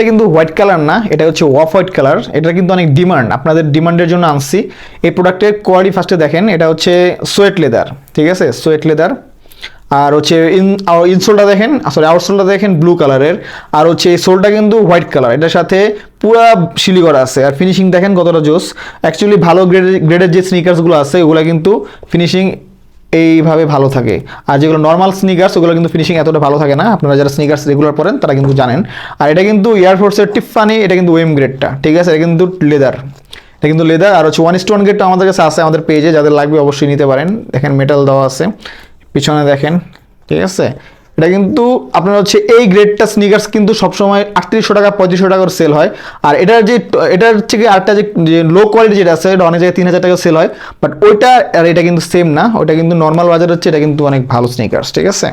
এটা কিন্তু white colour না, এটা হচ্ছে অফ হোয়াইট কালার এটা কিন্তু অনেক ডিমান্ড আপনাদের ডিমান্ডের জন্য আনছি। এই প্রোডাক্টের কোয়ালিটি ফার্স্টে দেখেন, এটা হচ্ছে সোয়েট লেদার ঠিক আছে? সোয়েট লেদার আর হচ্ছে ইন ইনসোলটা দেখেন সরি আউটসোলটা দেখেন ব্লু কালারের আর হচ্ছে এই সোলটা কিন্তু হোয়াইট কালার এটার সাথে পুরা শিলি করা আছে, আর ফিনিশিং দেখেন কতটা জোস। অ্যাকচুয়ালি ভালো গ্রেডের গ্রেডের যে স্নিকার্সগুলো আছে, ওগুলো কিন্তু ফিনিশিং এইভাবে ভালো থাকে। আর যেগুলো নর্মাল স্নিকার্স ওগুলো কিন্তু ফিনিশিং এতটা ভালো থাকে না। আপনারা যারা স্নিকার্স রেগুলার পরেন, তারা কিন্তু জানেন। আর এটা কিন্তু এয়ারফোর্সের টিফানি এটা কিন্তু ওয়েম গ্রেডটা ঠিক আছে? এটা কিন্তু লেদার এটা কিন্তু লেদার আর হচ্ছে ওয়ান স্টোন গ্রেডটা আমাদের কাছে আছে, আমাদের পেজে যাদের লাগবে অবশ্যই নিতে পারেন। দেখেন মেটাল দেওয়া আছে। পিছনে দেখেন। ঠিক আছে? এটা কিন্তু আপনার হচ্ছে এই গ্রেডটা স্নিকার্স কিন্তু সবসময় আটত্রিশশো টাকা, পঁয়ত্রিশশো টাকার সেল হয়। আর এটার যে, এটার থেকে আরেকটা যে লো কোয়ালিটি যেটা আছে, এটা অনেক জায়গায় তিন হাজার টাকা সেল হয়। বাট ওইটা, আর এটা কিন্তু সেম না। ওটা কিন্তু নর্মাল বাজার হচ্ছে, এটা কিন্তু অনেক ভালো স্নিকার্স ঠিক আছে?